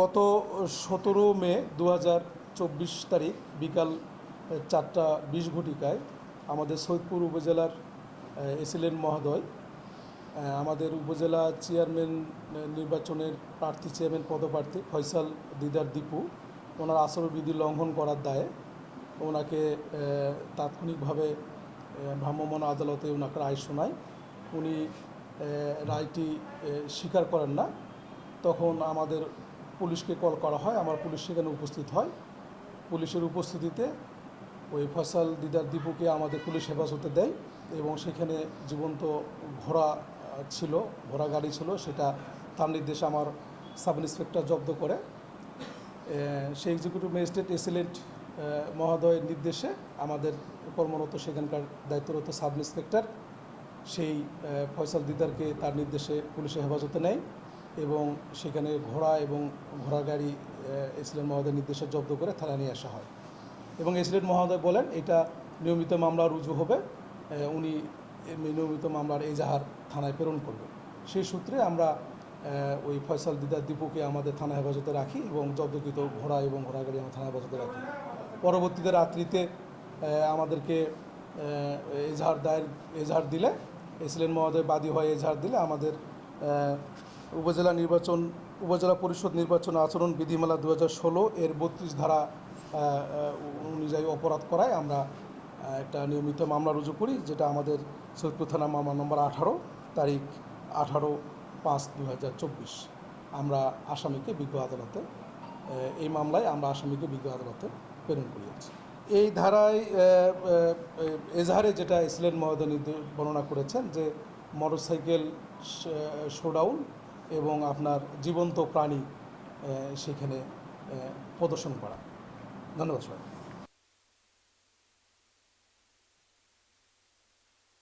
গত সতেরো মে দু চব্বিশ তারিখ বিকাল চারটা বিশ ঘটিকায় আমাদের সৈয়দপুর উপজেলার এসিলেন মহোদয় আমাদের উপজেলা চেয়ারম্যান নির্বাচনের প্রার্থী, চেয়ারম্যান পদপ্রার্থী ফয়সাল দিদার দীপু, ওনার আচরণবিধি লঙ্ঘন করার দায়ে ওনাকে তাৎক্ষণিকভাবে ভ্রাম্যমাণ আদালতে ওনাকে রায় শোনায়। উনি রায়টি স্বীকার করেন না। তখন আমাদের পুলিশকে কল করা হয়, আমার পুলিশ সেখানে উপস্থিত হয়। পুলিশের উপস্থিতিতে ওই ফয়সাল দিদার দীপুকে আমাদের পুলিশ হেফাজতে দেয় এবং সেখানে জীবন্ত ঘোড়া ছিল, ঘোড়া গাড়ি ছিল, সেটা তার নির্দেশে আমার সাব ইন্সপেক্টর জব্দ করে। সেই এক্সিকিউটিভ ম্যাজিস্ট্রেট এসিলেন্ট মহোদয়ের নির্দেশে আমাদের কর্মরত সেখানকার দায়িত্বরত সাব ইন্সপেক্টর সেই ফয়সাল দিদারকে তার নির্দেশে পুলিশে হেফাজতে নেয়। এবং সেখানে ঘোড়া এবং ঘোড়া গাড়ি এসিলেন্ট মহোদয়ের নির্দেশে জব্দ করে থানায় নিয়ে আসা হয়। এবং এসিলেন্ট মহোদয় বলেন, এটা নিয়মিত মামলা রুজু হবে উনি নিয়মিত মামলার এজাহার থানায় প্রেরণ করবেন। সেই সূত্রে আমরা ওই ফয়সাল দিদার দীপুকে আমাদের থানা হেফাজতে রাখি এবং জব্দকৃত ঘোড়া এবং ঘোড়া গাড়ি আমরা থানা হেফাজতে রাখি। পরবর্তীতে রাত্রিতে আমাদেরকে এজাহার দায়ের, এজাহার দিলে এসিলেন্ট মহোদয় বাদী হয়ে এজাহার দিলে আমাদের উপজেলা নির্বাচন, উপজেলা পরিষদ নির্বাচন আচরণ বিধিমালা দু হাজার ষোলো এর বত্রিশ ধারা অনুযায়ী অপরাধ করায় আমরা একটা নিয়মিত মামলা রুজু করি, যেটা আমাদের সৈয়দপুর থানা মামলা নম্বর আঠারো, তারিখ আঠারো পাঁচ দু হাজার চব্বিশ। আমরা আসামিকে বিজ্ঞ আদালতে এই মামলায় আমরা আসামিকে বিজ্ঞ আদালতে প্রেরণ করিয়েছি। এই ধারায় এজাহারে যেটা ইসলেন মহোদয় বর্ণনা করেছেন যে মোটরসাইকেল শোডাউন এবং আপনার জীবন্ত প্রাণী সেখানে প্রদর্শন করা। ধন্যবাদ সবাই